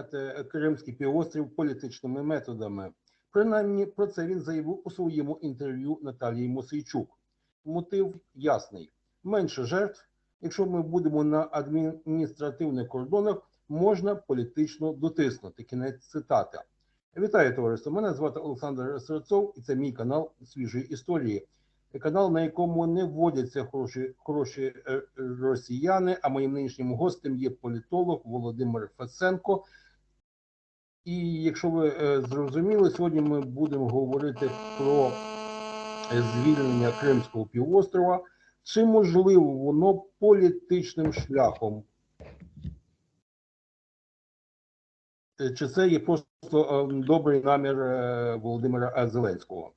визнати Кримський півострів політичними методами. Принаймні про це він заявив у своєму інтерв'ю Наталії Мосейчук. Мотив ясний: менше жертв. Якщо ми будемо на адміністративних кордонах, можна політично дотиснути. Кінець цитати. Вітаю товариство. Мене звати Олександр Серцов, і це мій канал свіжої історії. Канал, на якому не вводяться хороші, хороші е, росіяни. А моїм нинішнім гостем є політолог Володимир Фесенко. І якщо ви е, зрозуміли, сьогодні ми будемо говорити про е, звільнення Кримського півострова. Чи можливо воно політичним шляхом? Е, Чи це є просто добрий намір Володимира Зеленського?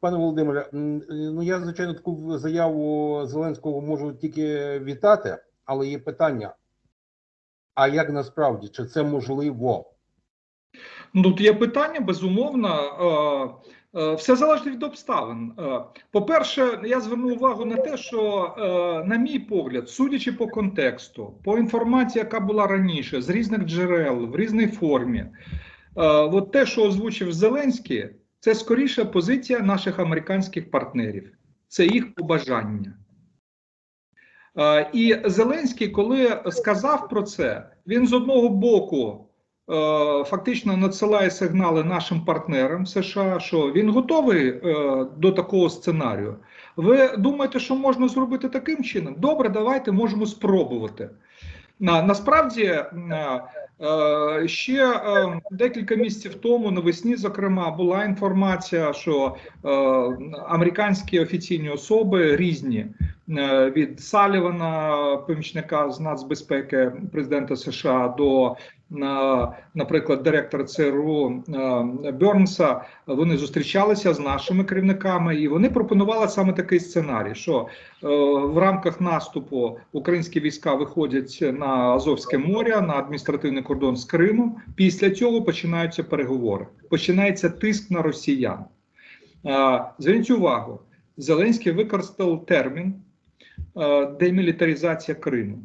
Пане Володимире, ну я звичайно таку заяву Зеленського можу тільки вітати, але є питання: а як насправді чи це можливо? Ну, Тут є питання, безумовно. Е, е, Все залежить від обставин. Е, По-перше, я зверну увагу на те, що, на мій погляд, судячи по контексту, по інформації, яка була раніше, з різних джерел, в різній формі, от те, що озвучив Зеленський, це скоріше позиція наших американських партнерів, це їх побажання. І Зеленський, коли сказав про це, він з одного боку е, фактично надсилає сигнали нашим партнерам США, що він готовий е, до такого сценарію. Ви думаєте, що можна зробити таким чином? Добре, давайте можемо спробувати. Насправді ще е, декілька місяців тому навесні, зокрема, була інформація, що е, американські офіційні особи різні е, від Салівана, помічника з нацбезпеки президента США, до наприклад, директора ЦРУ е, Бернса, вони зустрічалися з нашими керівниками, і вони пропонували саме такий сценарій, що е, в рамках наступу українські війська виходять на Азовське море, на адміністративний кордон з Кримом. Після цього починаються переговори. Починається тиск на росіян. Е, Зверніть увагу, Зеленський використав термін демілітаризація Криму.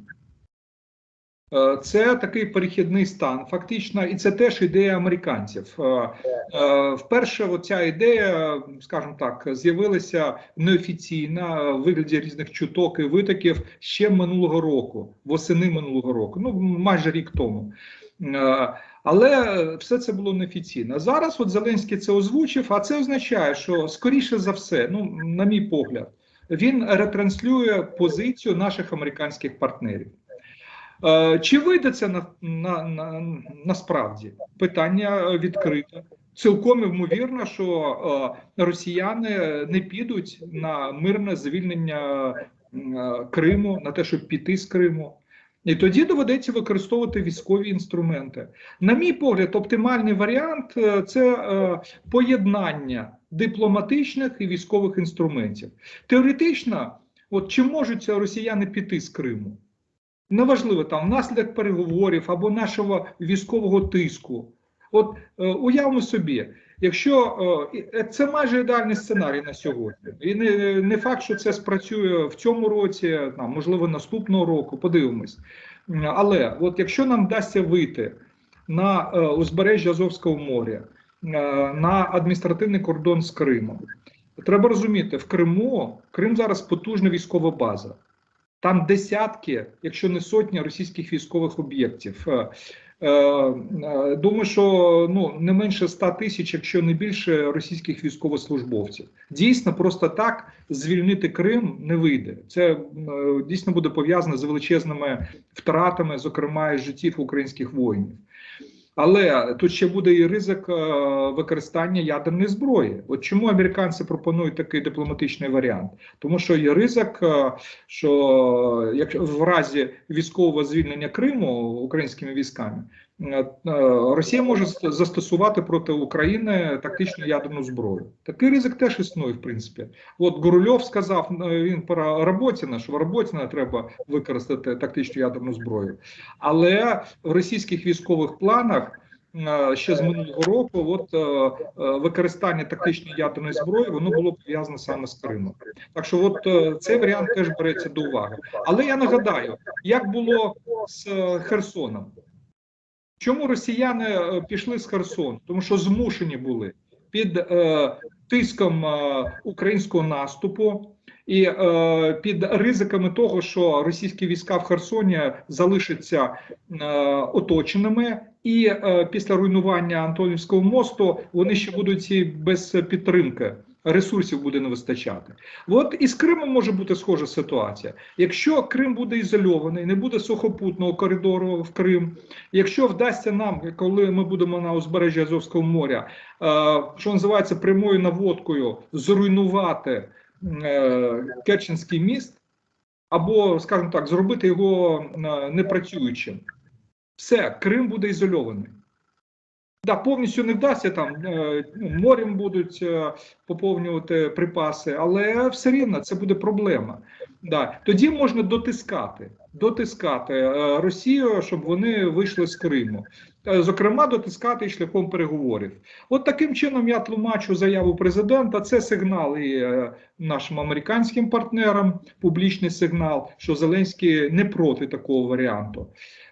Е, Це такий перехідний стан, фактично, і це теж ідея американців. Е, е, Вперше оця ідея, скажімо так, з'явилася неофіційно в вигляді різних чуток і витоків ще минулого року, восени минулого року, ну майже рік тому. Але все це було неофіційно. Зараз от Зеленський це озвучив, а це означає, що скоріше за все, ну на мій погляд, він ретранслює позицію наших американських партнерів. Е, Чи вийде це на, на, на, насправді? Питання відкрите. Цілком ймовірно, що е, росіяни не підуть на мирне звільнення е, Криму, на те, щоб піти з Криму. І тоді доведеться використовувати військові інструменти. На мій погляд, оптимальний варіант е, це е, поєднання дипломатичних і військових інструментів. Теоретично, от чи можуть росіяни піти з Криму? Неважливо там внаслідок переговорів або нашого військового тиску. От е, уявимо собі, якщо е, це майже ідеальний сценарій на сьогодні, і не, не факт, що це спрацює в цьому році, там можливо наступного року, подивимось. Але от якщо нам вдасться вийти на е, узбережжя Азовського моря, е, на адміністративний кордон з Кримом, треба розуміти, в Криму Крим зараз потужна військова база. Там десятки, якщо не сотні російських військових об'єктів. Е, е, е, Думаю, що ну не менше 100 тисяч, якщо не більше, російських військовослужбовців. Дійсно, просто так звільнити Крим не вийде. Це дійсно буде пов'язано з величезними втратами, зокрема і життів українських воїнів. Але тут ще буде і ризик е, використання ядерної зброї. От чому американці пропонують такий дипломатичний варіант? Тому що є ризик, е, що як в разі військового звільнення Криму українськими військами, е, е, Росія може застосувати проти України тактичну ядерну зброю. Такий ризик теж існує, в принципі. От Гурульов сказав е, він про Роботіна, що в Роботіна треба використати тактичну ядерну зброю. Але в російських військових планах е, ще з минулого року. От е, е, використання тактичної ядерної зброї воно було пов'язане саме з Кримом. Так що, от е, цей варіант теж береться до уваги. Але я нагадаю, як було з е, Херсоном. Чому росіяни е, пішли з Херсону? Тому що змушені були під е, тиском е, українського наступу і е, під ризиками того, що російські війська в Херсоні залишаться е, оточеними, і е, після руйнування Антонівського мосту вони ще будуть і без підтримки. Ресурсів буде не вистачати. От і з Кримом може бути схожа ситуація. Якщо Крим буде ізольований, не буде сухопутного коридору в Крим, якщо вдасться нам, коли ми будемо на узбережжі Азовського моря, е, що називається прямою наводкою, зруйнувати е, Керченський міст, або, скажімо так, зробити його е, непрацюючим, все, Крим буде ізольований. Да, повністю не вдасться там е, ну, морем будуть е, поповнювати припаси, але все рівно це буде проблема. Да. Тоді можна дотискати, дотискати е, Росію, щоб вони вийшли з Криму. Зокрема, дотискати шляхом переговорів. От таким чином я тлумачу заяву президента. Це сигнал і нашим американським партнерам, публічний сигнал, що Зеленський не проти такого варіанту.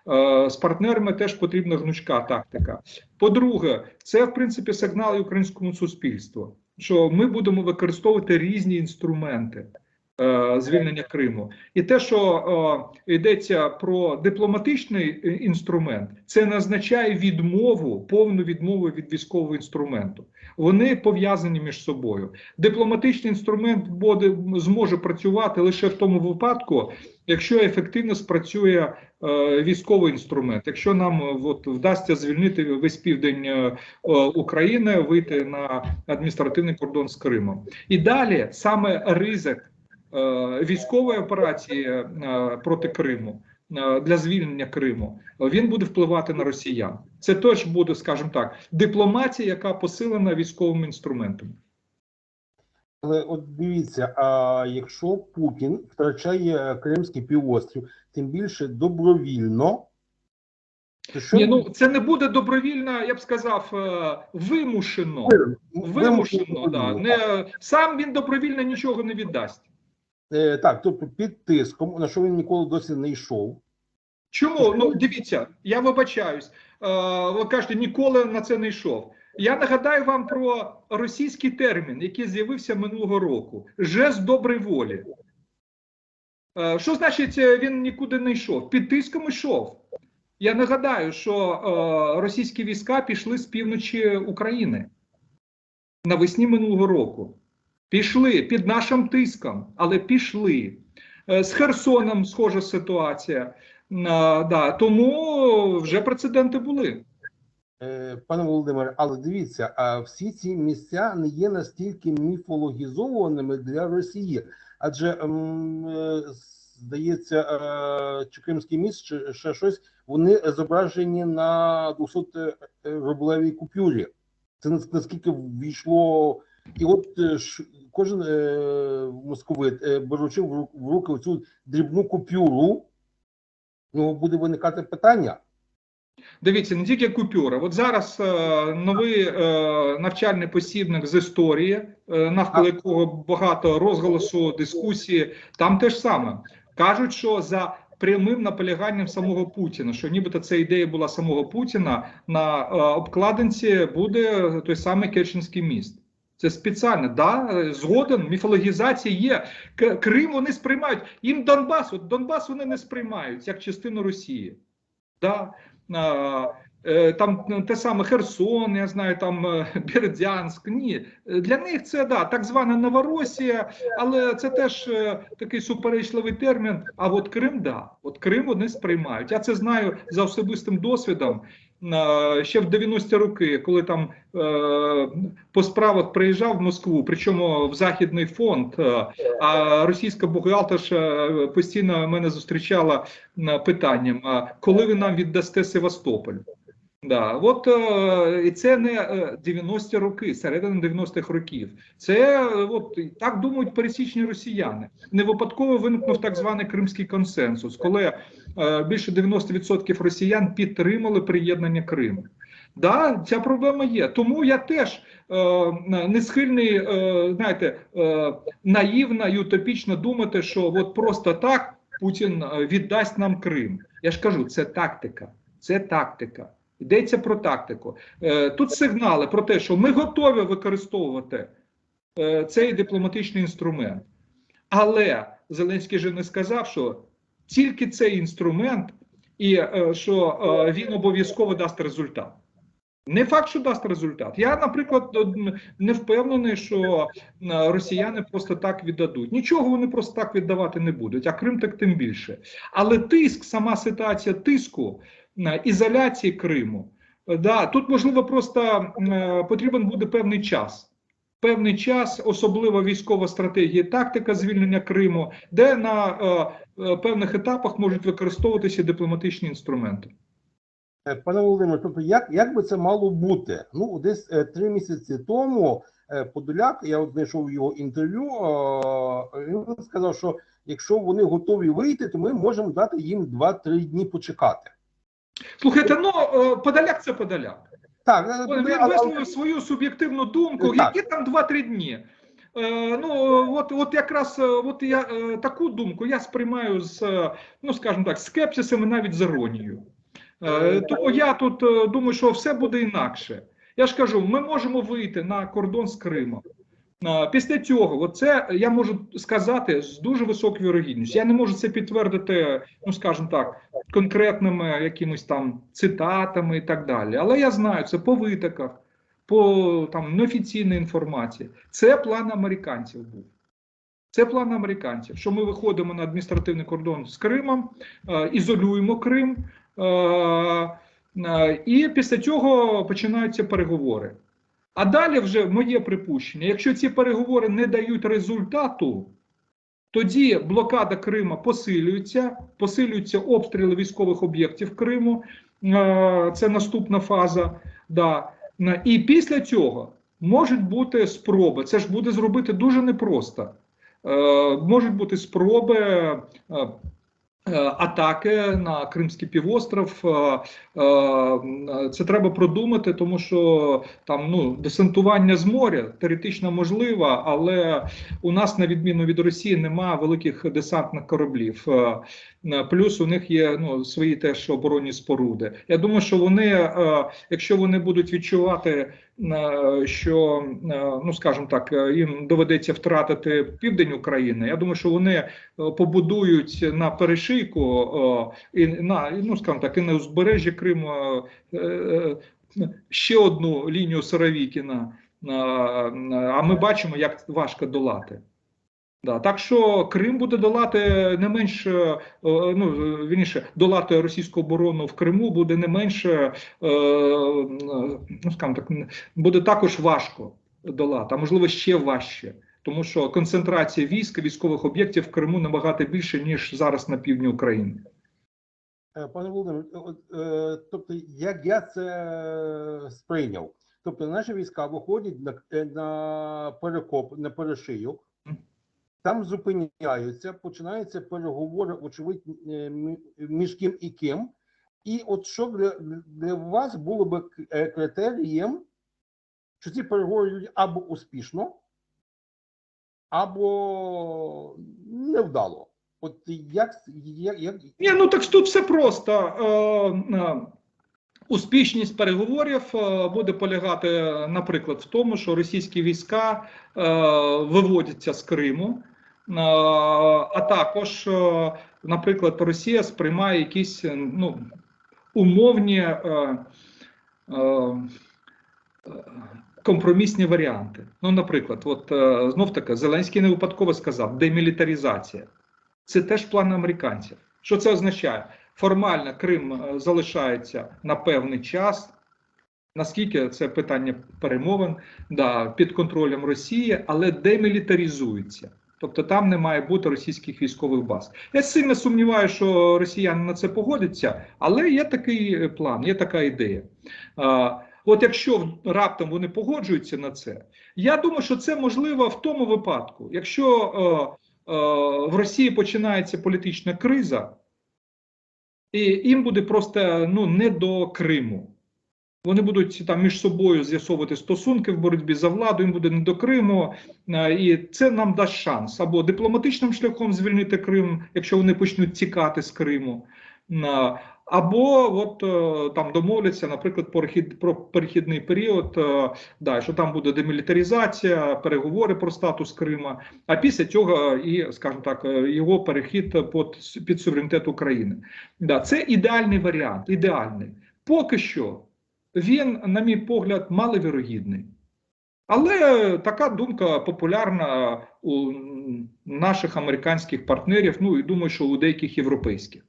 Е, З партнерами теж потрібна гнучка тактика. По-друге, це в принципі сигнал і українському суспільству, що ми будемо використовувати різні інструменти звільнення Криму, і те, що е, йдеться про дипломатичний е, інструмент, це не означає відмову, повну відмову від військового інструменту. Вони пов'язані між собою. Дипломатичний інструмент буде зможе працювати лише в тому випадку, якщо ефективно спрацює е, військовий інструмент. Якщо нам е, от, вдасться звільнити весь південь е, е, України, вийти на адміністративний кордон з Кримом. І далі саме ризик е, військової операції е, проти Криму. е, Для звільнення Криму він буде впливати на росіян. Це теж буде, скажімо так, дипломатія, яка посилена військовими інструментами. Але от дивіться, а якщо Путін втрачає Кримський півострів, тим більше добровільно, то що Ні, ну це не буде добровільно, я б сказав, е, вимушено. Вимушено, да. Не, сам він добровільно нічого не віддасть. Е, так, тобто під тиском, на що він ніколи досі не йшов. Чому? Ну дивіться, я вибачаюсь. Е, ви кажете, ніколи на це не йшов. Я нагадаю вам про російський термін, який з'явився минулого року: жест доброї волі. Е, що значить він нікуди не йшов? Під тиском йшов. Я нагадаю, що російські війська пішли з півночі України навесні минулого року. Пішли під нашим тиском, але пішли. Е, з Херсоном схожа ситуація. Е, да, тому вже прецеденти були. Е, Пане Володимире, але дивіться, а всі ці місця не є настільки міфологізованими для Росії, адже е, здається, е, чи Кримський міст, чи ще щось, вони зображені на 200 рублевій купюрі. Це нас- наскільки ввійшло, і от е, кожен е, московит, е, беручи в ру- в руки цю дрібну купюру, у нього буде виникати питання. Дивіться, не тільки купюра. От зараз е, новий е, навчальний посібник з історії, е, навколо якого багато розголосу, дискусії. Там теж саме кажуть, що за прямим наполяганням самого Путіна, що нібито ця ідея була самого Путіна, на е, обкладинці буде той самий Керченський міст. Це спеціально, да, згоден, міфологізація є. Крим вони сприймають. Їм Донбас, от Донбас вони не сприймають як частину Росії. Да. Е, Там те саме Херсон, я знаю, там е, Бердянськ. Ні, для них це да, так звана Новоросія, але це теж е, такий суперечливий термін. А от Крим, да, от Крим вони сприймають. Я це знаю за особистим досвідом. Ще в 90-ті роки, коли там е, по справах приїжджав в Москву, причому в Західний фонд, е, а російська бухгалтерша е, постійно мене зустрічала питанням: коли ви нам віддасте Севастополь? Да, от і це не е, 90-ті роки, середина 90-х років. Це от так думають пересічні росіяни. Не випадково виникнув так званий Кримський консенсус, коли більше 90% росіян підтримали приєднання Криму. Да, ця проблема є. Тому я теж е, не схильний, е, знаєте, е, наївно і утопічно думати, що от просто так Путін е, віддасть нам Крим. Я ж кажу, це тактика. Це тактика. Йдеться про тактику. Е, тут сигнали про те, що ми готові використовувати е, цей дипломатичний інструмент. Але Зеленський же не сказав, що тільки цей інструмент, і е, що е, він обов'язково дасть результат. Не факт, що дасть результат. Я, наприклад, не впевнений, що е, росіяни просто так віддадуть. Нічого вони просто так віддавати не будуть, а Крим так тим більше. Але тиск, сама ситуація тиску, е, ізоляції Криму, да, тут можливо просто потрібен буде певний час. Певний час, особливо військова стратегія, тактика звільнення Криму, де на е, е, певних етапах можуть використовуватися дипломатичні інструменти. Е, Пане Володимире, тобто як, як би це мало бути? Ну, десь е, три місяці тому е, Подоляк, я от знайшов його інтерв'ю, е, він сказав, що якщо вони готові вийти, то ми можемо дати їм 2-3 дні почекати. Слухайте, ну е, Подоляк це Подоляк. Так, е, Він але- висловив свою суб'єктивну думку. Так. Які там 2-3 дні? Е, ну от, от якраз е, от я е, таку думку я сприймаю з, е, ну скажімо так, скепсисом і навіть з іронією. Е, тому я тут е, думаю, що все буде інакше. Я ж кажу, ми можемо вийти на кордон з Кримом. Після цього, це я можу сказати з дуже високою вірогідністю. Я не можу це підтвердити, ну скажімо так, конкретними якимись там цитатами і так далі. Але я знаю це по витоках, по там неофіційній інформації. Це план американців був. Це план американців, що ми виходимо на адміністративний кордон з Кримом, е, ізолюємо Крим, е, е, і після цього починаються переговори. А далі вже моє припущення: якщо ці переговори не дають результату, тоді блокада Крима посилюється, посилюються обстріли військових об'єктів Криму. Е, Це наступна фаза. Да. Е, І після цього можуть бути спроби. Це ж буде зробити дуже непросто. Е, Можуть бути спроби. Е, Атаки на Кримський півостров Е, е, це треба продумати, тому що там ну десантування з моря теоретично можливо, але у нас, на відміну від Росії, немає великих десантних кораблів. Е, Плюс у них є ну свої теж оборонні споруди. Я думаю, що вони, е, якщо вони будуть відчувати, е, що ну скажімо так, їм доведеться втратити південь України. Я думаю, що вони побудують на перешийку і на ну скажімо так, і на узбережжі Криму ще одну лінію Саравікіна. Е, А ми бачимо, як важко долати. Да, так що Крим буде долати не менше, е, ну вірніше, долати російську оборону в Криму буде не менше, е, ну скажімо так, буде також важко долати, а можливо ще важче, тому що концентрація військ військових об'єктів в Криму набагато більше ніж зараз на півдні України. Е, Пане Володимире, е, тобто, як я це сприйняв? Тобто, наші війська виходять на, е, на перекоп, на перешийок, там зупиняються, починаються переговори, очевидь, е, між ким і ким. І от що для, для вас було би е, критерієм, що ці переговори або успішно, або невдало. От як, як, як Ні, ну так тут все просто. Е, Успішність переговорів буде полягати, наприклад, в тому, що російські війська виводяться з Криму, а також, е, наприклад, Росія сприймає якісь е, ну, умовні е, е, е, компромісні варіанти. Ну, наприклад, от е, знов таки Зеленський не випадково сказав демілітаризація. Це теж план американців. Що це означає? Формально Крим е, залишається на певний час. Наскільки це питання перемовин да, під контролем Росії, але демілітаризується. Тобто там не має бути російських військових баз. Я сильно сумніваюся, що росіяни на це погодяться, але є такий план, є така ідея. От якщо раптом вони погоджуються на це, я думаю, що це можливо в тому випадку, якщо е, е, в Росії починається політична криза, і їм буде просто ну не до Криму. Вони будуть там між собою з'ясовувати стосунки в боротьбі за владу. Їм буде не до Криму, е, і це нам дасть шанс або дипломатичним шляхом звільнити Крим, якщо вони почнуть тікати з Криму. е, Або от е, там домовляться, наприклад, перехід- про перехідний період, да, що там буде демілітаризація, переговори про статус Крима. А після цього і, скажімо так, його перехід під, під суверенітет України. Да, це ідеальний варіант. Ідеальний. Поки що він, на мій погляд, маловірогідний. Але така думка популярна у наших американських партнерів, ну і думаю, що у деяких європейських.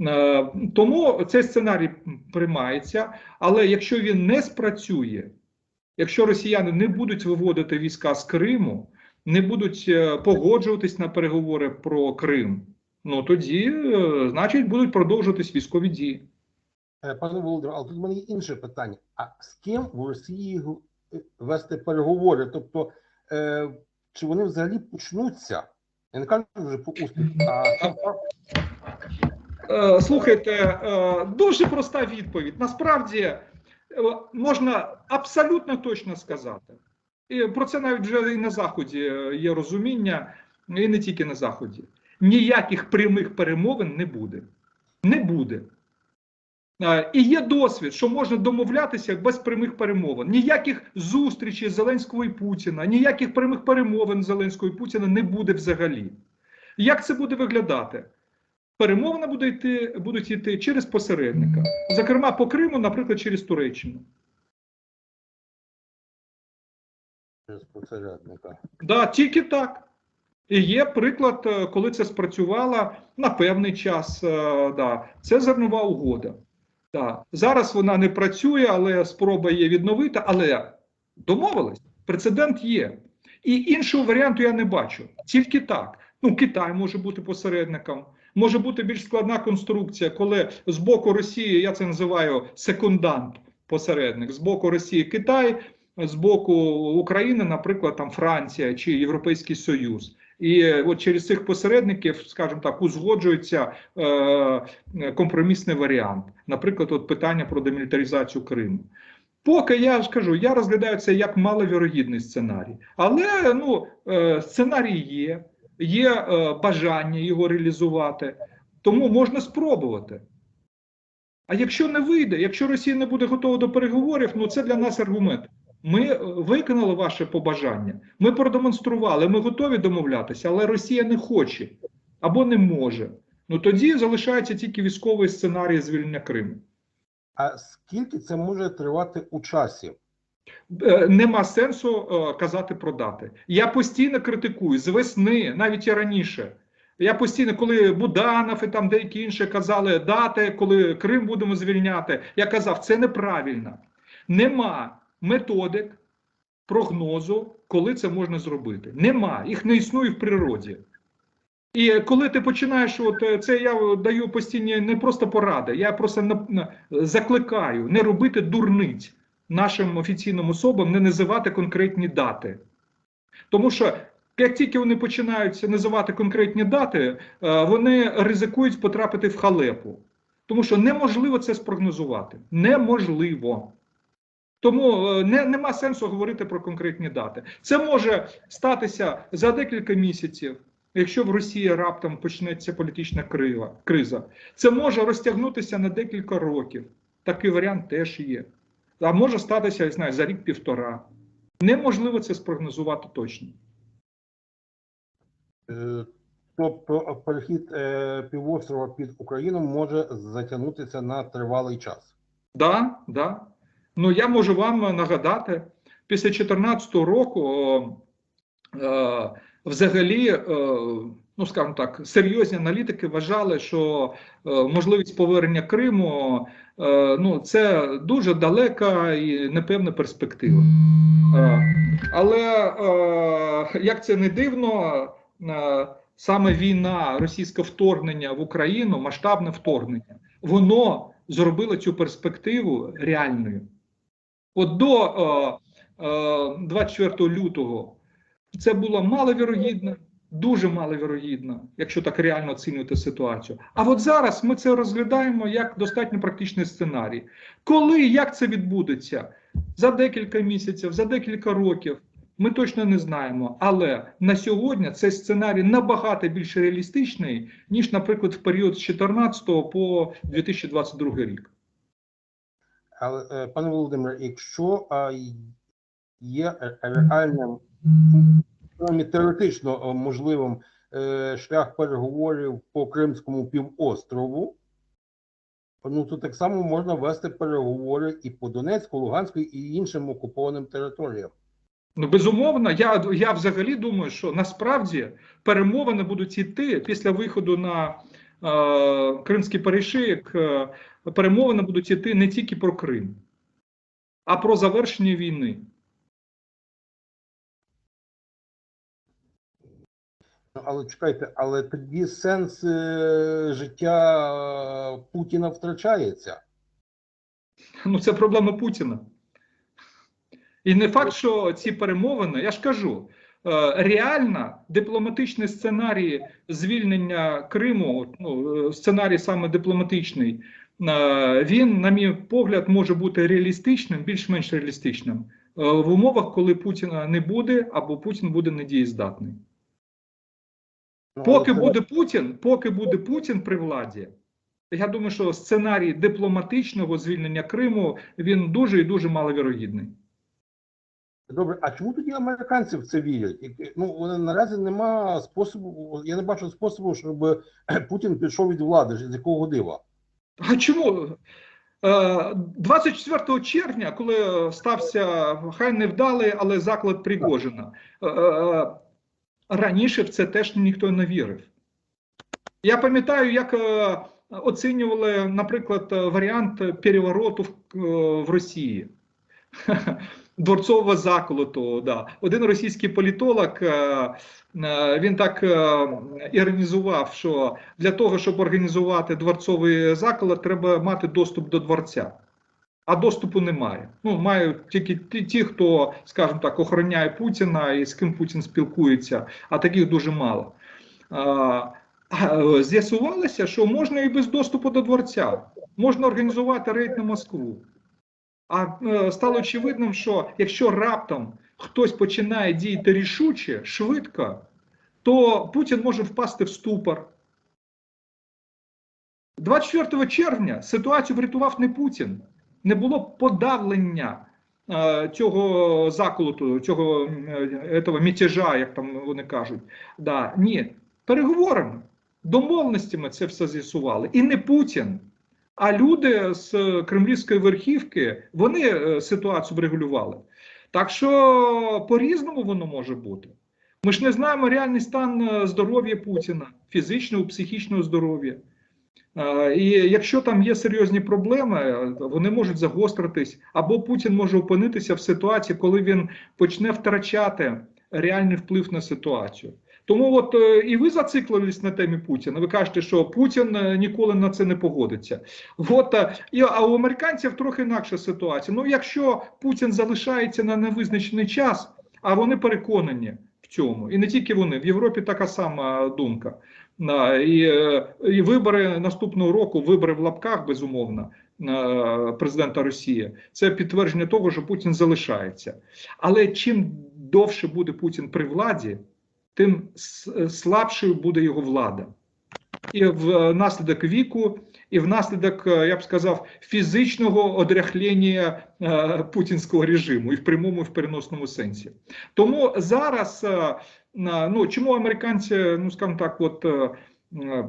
Е, Тому цей сценарій приймається, але якщо він не спрацює, якщо росіяни не будуть виводити війська з Криму, не будуть е, погоджуватись на переговори про Крим, ну тоді, е, значить, будуть продовжуватись військові дії. Е, Пане Володимире, але тут в мене є інше питання: а з ким в Росії е, вести переговори? Тобто, е, чи вони взагалі почнуться? Я не кажу вже по успіх, а Е, Слухайте, дуже проста відповідь. Насправді можна абсолютно точно сказати. І про це навіть вже і на Заході є розуміння, і не тільки на Заході. Ніяких прямих перемовин не буде. Не буде. Е, І є досвід, що можна домовлятися без прямих перемовин. Ніяких зустрічей Зеленського і Путіна, ніяких прямих перемовин Зеленського і Путіна не буде взагалі. Як це буде виглядати? перемовини буде йти, будуть йти через посередника. Зокрема, по Криму, наприклад, через Туреччину. через посередника. Да, тільки так. І є приклад, е, коли це спрацювало на певний час. е, Да. Це зернова угода. Да. Зараз вона не працює, але спроба є відновити. Але домовились, прецедент є. І іншого варіанту я не бачу. Тільки так. Ну, Китай може бути посередником. Може бути більш складна конструкція, коли з боку Росії, я це називаю секундант посередник, з боку Росії Китай, з боку України, наприклад, там Франція чи Європейський Союз. І е, от через цих посередників, скажімо так, узгоджується е, компромісний варіант. Наприклад, от питання про демілітаризацію Криму. Поки я ж кажу, я розглядаю це як маловірогідний сценарій, але ну е, сценарій є, є е, бажання його реалізувати, тому можна спробувати. А якщо не вийде, якщо Росія не буде готова до переговорів, ну це для нас аргумент. Ми е, виконали ваше побажання, ми продемонстрували, ми готові домовлятися, але Росія не хоче або не може. Ну тоді залишається тільки військовий сценарій звільнення Криму. А скільки це може тривати у часі? Е, Нема сенсу е, казати про дати. Я постійно критикую з весни, навіть і раніше. Я постійно, коли Буданов і там деякі інші казали дати, коли Крим будемо звільняти, я казав, це неправильно. Нема методик прогнозу, коли це можна зробити. Нема, їх не існує в природі. І коли ти починаєш, от е, це я даю постійні не просто поради, я просто закликаю не робити дурниць нашим офіційним особам, не називати конкретні дати. Тому що як тільки вони починають називати конкретні дати, е, вони ризикують потрапити в халепу. Тому що неможливо це спрогнозувати. Неможливо. Тому е, не, нема сенсу говорити про конкретні дати. Це може статися за декілька місяців, якщо в Росії раптом почнеться політична крила, криза. Це може розтягнутися на декілька років. Такий варіант теж є. А може статися, я знаю, за рік-півтора. Неможливо це спрогнозувати точно. Тобто перехід е, півострова під Україну може затягнутися на тривалий час. Да, да. Ну я можу вам нагадати, після 2014 року о, е, взагалі, е, ну скажімо так, серйозні аналітики вважали, що е, можливість повернення Криму е, ну це дуже далека і непевна перспектива. Е, але е, як це не дивно, е, саме війна, російське вторгнення в Україну, масштабне вторгнення, воно зробило цю перспективу реальною. От до е, е, 24 лютого це було маловірогідно. дуже маловірогідно, якщо так реально оцінювати ситуацію. А от зараз ми це розглядаємо як достатньо практичний сценарій. Коли і як це відбудеться за декілька місяців, за декілька років, ми точно не знаємо. Але на сьогодні цей сценарій набагато більш реалістичний, ніж, наприклад, в період з 2014 по 2022 рік. Але, е, пане Володимире, якщо є е, реальним, теоретично е, можливим шлях переговорів по Кримському півострову, ну то так само можна вести переговори і по Донецьку, Луганську і іншим окупованим територіям. Ну, безумовно, я, я взагалі думаю, що насправді перемовини будуть йти після виходу на е, Кримський перешийок. Е, перемовини будуть йти не тільки про Крим, а про завершення війни. Але чекайте, але тоді сенс е, життя е, Путіна втрачається. Ну, це проблема Путіна. І не факт, що ці перемовини, я ж кажу, е, реально дипломатичний сценарій звільнення Криму, ну, сценарій саме дипломатичний, він, на мій погляд, може бути реалістичним, більш-менш реалістичним е, в умовах, коли Путіна не буде або Путін буде недієздатний. Ну, Поки буде Путін, поки буде Путін при владі, я думаю, що сценарій дипломатичного звільнення Криму він дуже і дуже маловірогідний. Добре, а чому тоді американці в це вірять? Ну вони наразі нема способу. Я не бачу способу, щоб Путін пішов від влади. З якого дива? А чому? Е, 24 червня, коли стався хай невдалий, але заклад Пригожина, е, е, раніше в це теж ніхто не вірив. Я пам'ятаю, як е, оцінювали, наприклад, е, варіант перевороту е, в Росії. Дворцового заколоту. Да. Один російський політолог е, е, він так е, іронізував, що для того, щоб організувати дворцовий заколот, треба мати доступ до дворця. А доступу немає. Ну, мають тільки ті, ті, хто, скажімо так, охороняє Путіна і з ким Путін спілкується, а таких дуже мало. З'ясувалося, що можна і без доступу до дворця, можна організувати рейд на Москву. А е, стало очевидним, що якщо раптом хтось починає діяти рішуче, швидко, то Путін може впасти в ступор. 24 червня ситуацію врятував не Путін, не було подавлення е, цього заколоту, цього е, этого мятежа, як там вони кажуть. Да, ні, переговорами, домовленостями це все з'ясували. І не Путін. А люди з кремлівської верхівки вони е, ситуацію врегулювали. Так що по-різному воно може бути. Ми ж не знаємо реальний стан е, здоров'я Путіна, фізичного, психічного здоров'я. Е, І якщо там є серйозні проблеми, вони можуть загостритись, або Путін може опинитися в ситуації, коли він почне втрачати реальний вплив на ситуацію. Тому от е, і ви зациклились на темі Путіна. Ви кажете, що Путін е, ніколи на це не погодиться. От е, і а у американців трохи інакша ситуація. Ну, якщо Путін залишається на невизначений час, а вони переконані в цьому, і не тільки вони в Європі така сама думка. І, і вибори наступного року, вибори в лапках, безумовно, президента Росії, це підтвердження того, що Путін залишається. Але чим довше буде Путін при владі, тим слабшою буде його влада. І внаслідок віку, і внаслідок, е, я б сказав, фізичного одряхлення е, путінського режиму і в прямому і в переносному сенсі. Тому зараз, е, ну чому американці, ну скажімо так, от. е, е,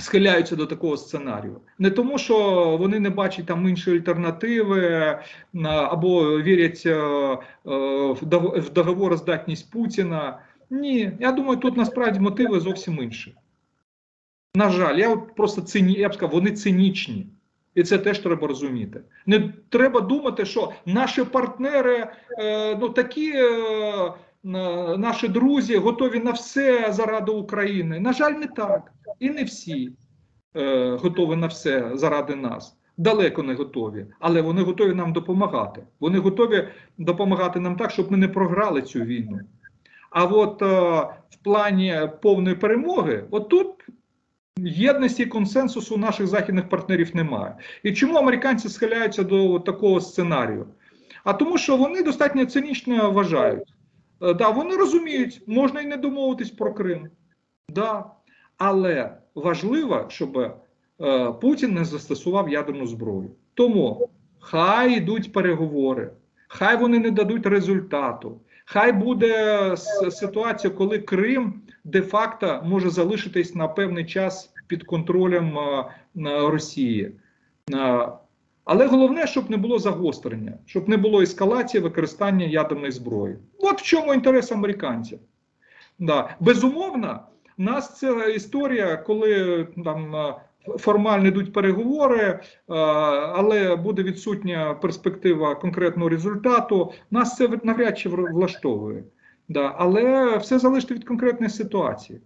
Схиляються до такого сценарію не тому, що вони не бачать там іншої альтернативи е, або вірять е, е, в договороздатність Путіна. Ні, я думаю, тут насправді мотиви зовсім інші. На жаль, я от просто цині, я б сказав, вони цинічні. І це теж треба розуміти. Не треба думати, що наші партнери, е, ну такі е, наші друзі готові на все заради України. На жаль, не так. І не всі е, готові на все заради нас. Далеко не готові, але вони готові нам допомагати. Вони готові допомагати нам так, щоб ми не програли цю війну. А от е, в плані повної перемоги, от тут єдності і консенсусу наших західних партнерів немає. І чому американці схиляються до такого сценарію? А тому, що вони достатньо цинічно вважають. Е, Да, вони розуміють, можна і не домовитись про Крим. Да. Але важливо, щоб е, Путін не застосував ядерну зброю. Тому хай йдуть переговори, хай вони не дадуть результату. Хай буде ситуація, коли Крим де-факто може залишитись на певний час під контролем Росії. Але головне, щоб не було загострення, щоб не було ескалації використання ядерної зброї. От в чому інтерес американців. Да. Безумовно, нас ця історія, коли там формально йдуть переговори, е, але буде відсутня перспектива конкретного результату, нас це навряд чи влаштовує. Але все залежить від конкретної ситуації.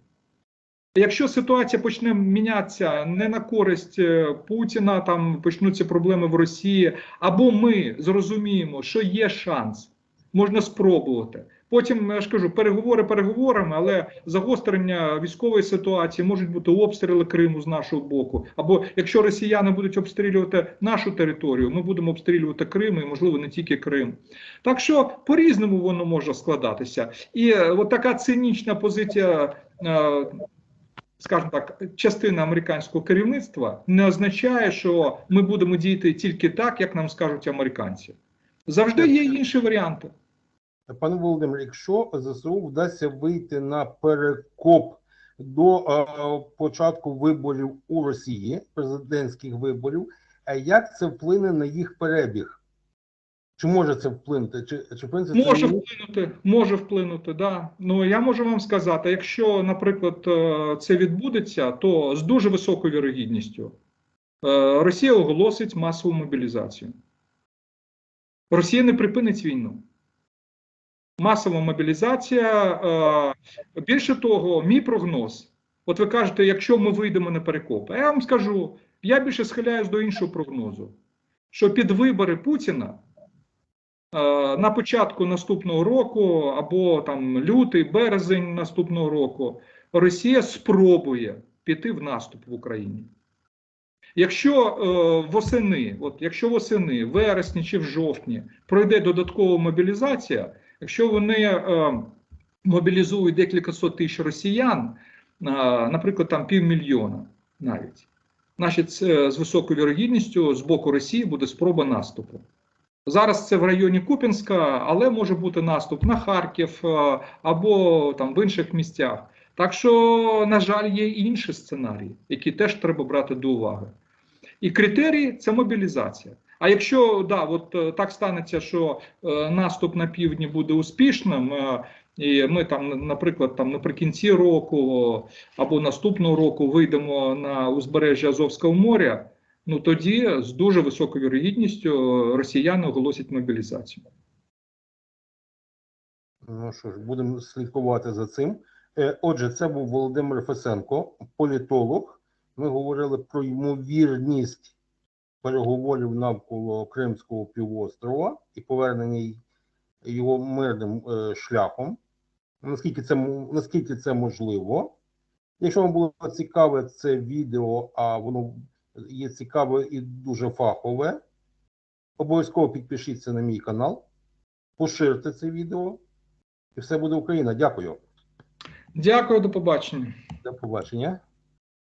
Якщо ситуація почне мінятися не на користь е, Путіна, там почнуться проблеми в Росії, або ми зрозуміємо, що є шанс, можна спробувати. Потім я ж кажу, переговори переговорами, але загострення військової ситуації можуть бути обстріли Криму з нашого боку. Або якщо росіяни будуть обстрілювати нашу територію, ми будемо обстрілювати Крим і можливо не тільки Крим. Так що по-різному воно може складатися, і е, от така цинічна позиція. е, скажімо так, частина американського керівництва не означає, що ми будемо діяти тільки так, як нам скажуть американці. Завжди є інші варіанти. Пане Володимир, якщо ЗСУ вдасться вийти на перекоп до е, початку виборів у Росії, президентських виборів, е, як це вплине на їх перебіг? Чи може це вплинути? Чи, чи в принципі, це Може вплинути, може вплинути, да. Ну я можу вам сказати, якщо, наприклад, е, це відбудеться, то з дуже високою вірогідністю Росія оголосить масову мобілізацію. Росія не припинить війну. Масова мобілізація. е, Більше того, мій прогноз. От ви кажете, якщо ми вийдемо на перекоп, а я вам скажу, я більше схиляюсь до іншого прогнозу, що під вибори Путіна е, на початку наступного року, або там лютий, березень наступного року, Росія спробує піти в наступ в Україні. Якщо е, восени, от якщо восени, вересні чи в жовтні пройде додаткова мобілізація, якщо вони е, мобілізують декілька сот тисяч росіян, е, наприклад, там півмільйона навіть, значить, з високою вірогідністю з боку Росії буде спроба наступу. Зараз це в районі Купінська, але може бути наступ на Харків е, або там в інших місцях. Так що, на жаль, є і інші сценарії, які теж треба брати до уваги. І критерії це мобілізація. А якщо да, от е, так станеться, що е, наступ на півдні буде успішним, е, і ми там, наприклад, там наприкінці року або наступного року вийдемо на узбережжя Азовського моря, ну тоді з дуже високою вірогідністю росіяни оголосять мобілізацію. Ну що ж, будемо слідкувати за цим. Отже, це був Володимир Фесенко, політолог. Ми говорили про ймовірність переговорів навколо Кримського півострова і повернення його мирним е, шляхом. Наскільки це, наскільки це можливо? Якщо вам було цікаве це відео, а воно є цікаве і дуже фахове, обов'язково підпишіться на мій канал, поширте це відео. І все буде Україна. Дякую. Дякую, до побачення. До побачення.